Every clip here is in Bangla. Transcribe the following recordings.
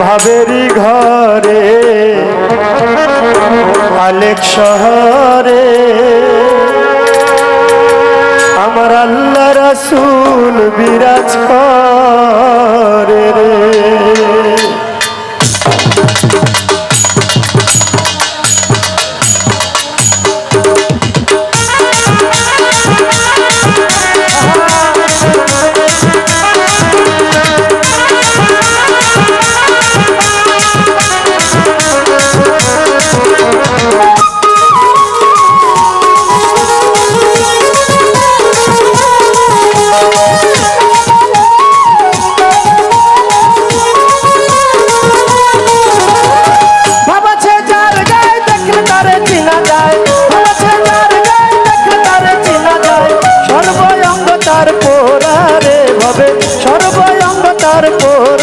ভাবেরি ঘরে আলেক শহরে। আমার আল্লাহ রাসূল বিরাজ করে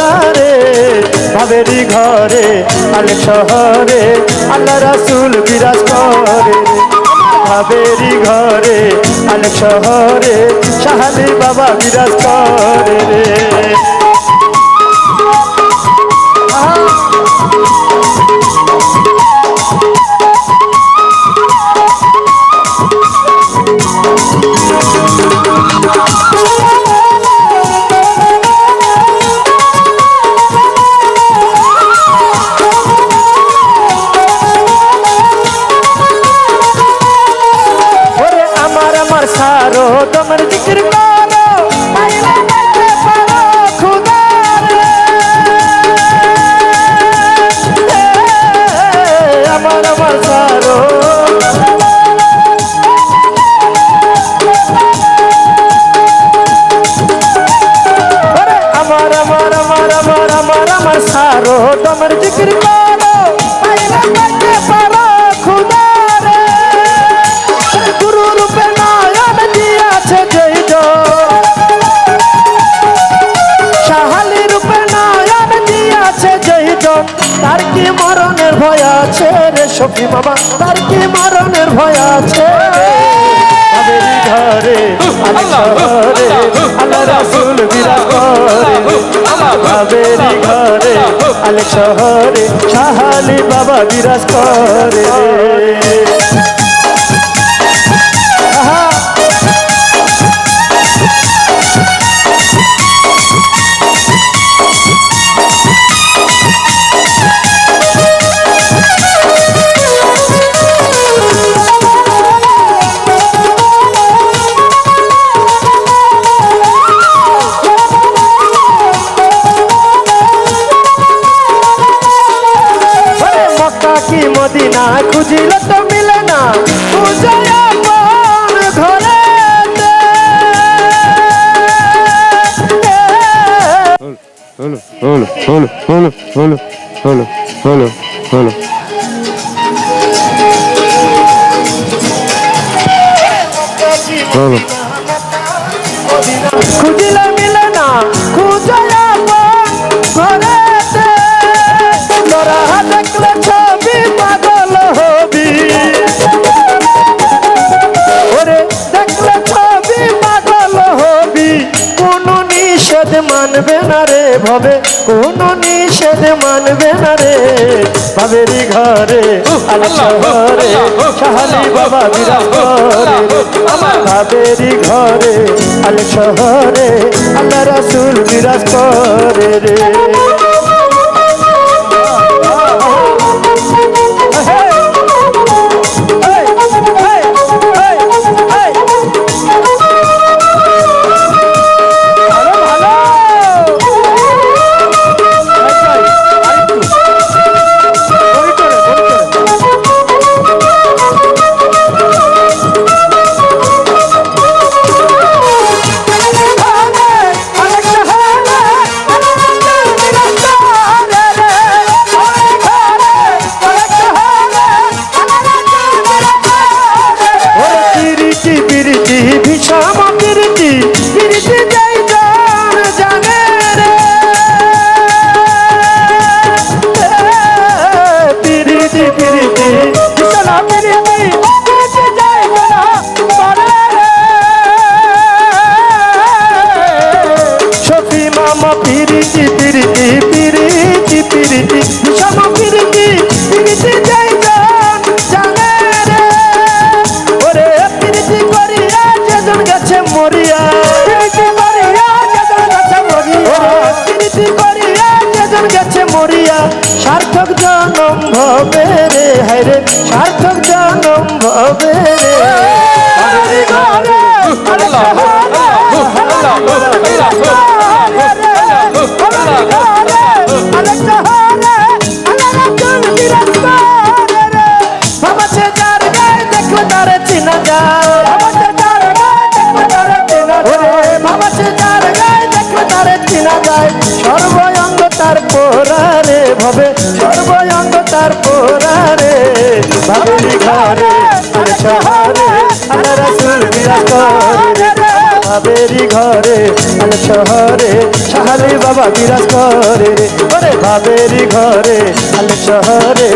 পোরারে ভাবেরি ঘরে, আলে শহরে, আল্লাহ রাসূল বিরাজ করে। ভাবেরি ঘরে, আলে শহরে শাহালি বাবা বিরাজ করে রে। ছাড়ো তোমার জিকির করো। আমার আমার ছাড়ো। আমার আমার আমার আমার আমার আমার ছাড়ো, তোমার জিকির করো। রে বাবা তার কি মারণের ভয় আছে? ঘরে শহরে আল্লাহ রাসূল বিরাজ করে ভাবেরি ঘরে। আলে শহরে সাহালি বাবা বিরাজ করে মক্কা মদিনা খুঁজিলে তো মিলে না। খুঁজে আপন ঘরে হলো হলো হলো হলো হলো হলো হলো হলো হলো। খুঁজিলে মিলে না। খুঁজে ভবে কোন নিষেধ মানবে না রে। ভাবেরি ঘরে আল্লাহ শহরে শাহালি বাবা করে আমার ভাবেরি ঘরে আলে শহরে আল্লাহ রাসুল বিরাজ করে রে। Sí, sí, sí. তারে চিনা যায় সর্বঙ্গ তার পোরারে ভবে। সর্বঙ্গ তার পোরারে ভাবেরি ঘরে শহরে আল্লাহ রাসূল বিরাজ করে। রে ঘরে আল শহরে শাহালি বাবা বিরাজ করে ঘরে ভাবেরি ঘরে আলে শহরে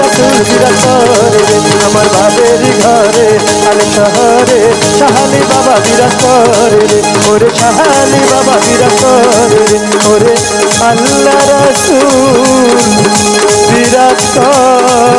রসুল বিরাসরে আমার ভাবেরি ঘরে আলে শহরে শাহালি বাবা বিরাসরে ওরে শাহালি বাবা বিরাসরে ওরে আল্লাহ রসুল বিরাসরে